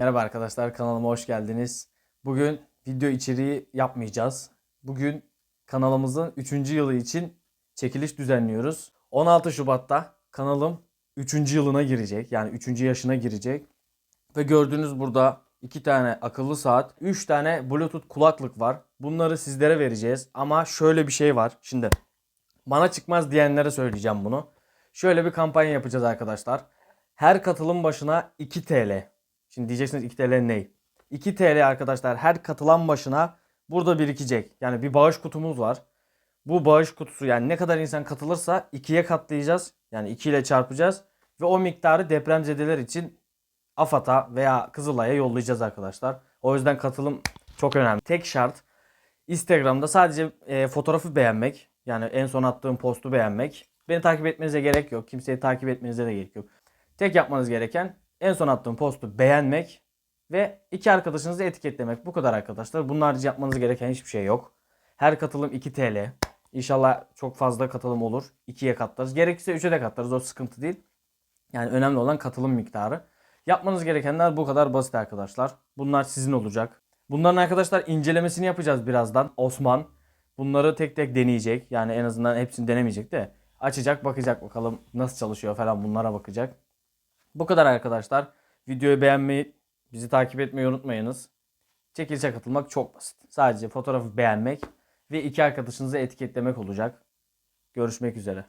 Merhaba arkadaşlar kanalıma hoş geldiniz. Bugün video içeriği yapmayacağız. Bugün kanalımızın 3. yılı için çekiliş düzenliyoruz. 16 Şubat'ta kanalım 3. yılına girecek. Yani 3. yaşına girecek. Ve gördüğünüz burada 2 tane akıllı saat, 3 tane Bluetooth kulaklık var. Bunları sizlere vereceğiz. Ama şöyle bir şey var. Şimdi bana çıkmaz diyenlere söyleyeceğim bunu. Şöyle bir kampanya yapacağız arkadaşlar. Her katılım başına 2 TL. Şimdi diyeceksiniz 2 TL ne? 2 TL arkadaşlar her katılan başına burada birikecek. Yani bir bağış kutumuz var. Bu bağış kutusu yani ne kadar insan katılırsa 2'ye katlayacağız. Yani 2 ile çarpacağız. Ve o miktarı depremzedeler için AFAD'a veya Kızılay'a yollayacağız arkadaşlar. O yüzden katılım çok önemli. Tek şart Instagram'da sadece e, fotoğrafı beğenmek. Yani en son attığım postu beğenmek. Beni takip etmenize gerek yok. Kimseyi takip etmenize de gerek yok. Tek yapmanız gereken en son attığım postu beğenmek ve iki arkadaşınızı etiketlemek. Bu kadar arkadaşlar. Harici yapmanız gereken hiçbir şey yok. Her katılım 2 TL. İnşallah çok fazla katılım olur. 2'ye katlarız. Gerekirse 3'e de katlarız. O sıkıntı değil. Yani önemli olan katılım miktarı. Yapmanız gerekenler bu kadar basit arkadaşlar. Bunlar sizin olacak. Bunların arkadaşlar incelemesini yapacağız birazdan. Osman bunları tek tek deneyecek. Yani en azından hepsini denemeyecek de açacak bakacak bakalım nasıl çalışıyor falan bunlara bakacak. Bu kadar arkadaşlar. Videoyu beğenmeyi, bizi takip etmeyi unutmayınız. Çekilişe katılmak çok basit. Sadece fotoğrafı beğenmek ve iki arkadaşınızı etiketlemek olacak. Görüşmek üzere.